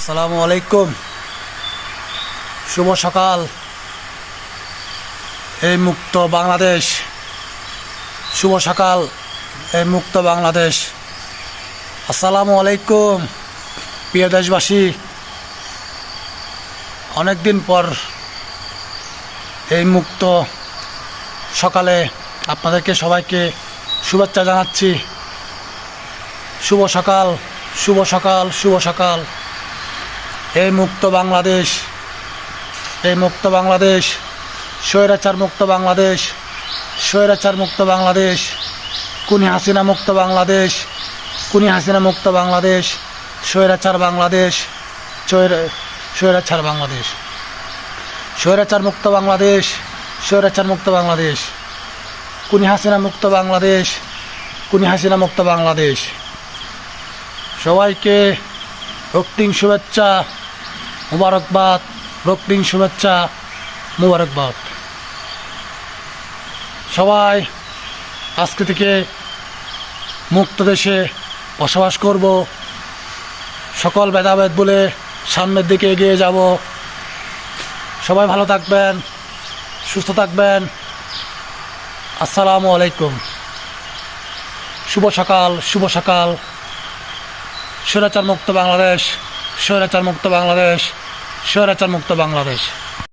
আসসালামু আলাইকুম। শুভ সকাল। এই মুক্ত বাংলাদেশ। শুভ সকাল। এই মুক্ত বাংলাদেশ। আসসালামু আলাইকুম, প্রিয় দেশবাসী। অনেক দিন পর এই মুক্ত সকালে আপনাদেরকে সবাইকে শুভেচ্ছা জানাচ্ছি। শুভ সকাল শুভ সকাল শুভ সকাল। এই মুক্ত বাংলাদেশ এই মুক্ত বাংলাদেশ, স্বৈরাচার মুক্ত বাংলাদেশ, স্বৈরাচার মুক্ত বাংলাদেশ কুনি হাসিনা মুক্ত বাংলাদেশ কুনি হাসিনা মুক্ত বাংলাদেশ, স্বৈরাচার বাংলাদেশ, স্বৈরা- স্বৈরাচার বাংলাদেশ, স্বৈরাচার মুক্ত বাংলাদেশ, স্বৈরাচার মুক্ত বাংলাদেশ কুনি হাসিনা মুক্ত বাংলাদেশ কুনি হাসিনা মুক্ত বাংলাদেশ। সবাইকে রক্তিম শুভেচ্ছা। মুবারকবাদ, রক্তিম শুভেচ্ছা, মুবারকবাদ। সবাই, আজকে থেকে মুক্ত দেশে বসবাস করব। সকল ভেদাভেদ বলে সামনের দিকে এগিয়ে যাব। সবাই ভালো থাকবেন, সুস্থ থাকবেন। আসসালামু আলাইকুম। শুভ সকাল শুভ সকাল। স্বৈরাচার মুক্ত বাংলাদেশ স্বৈরাচার মুক্ত বাংলাদেশ। স্বৈরাচার মুক্ত বাংলাদেশ।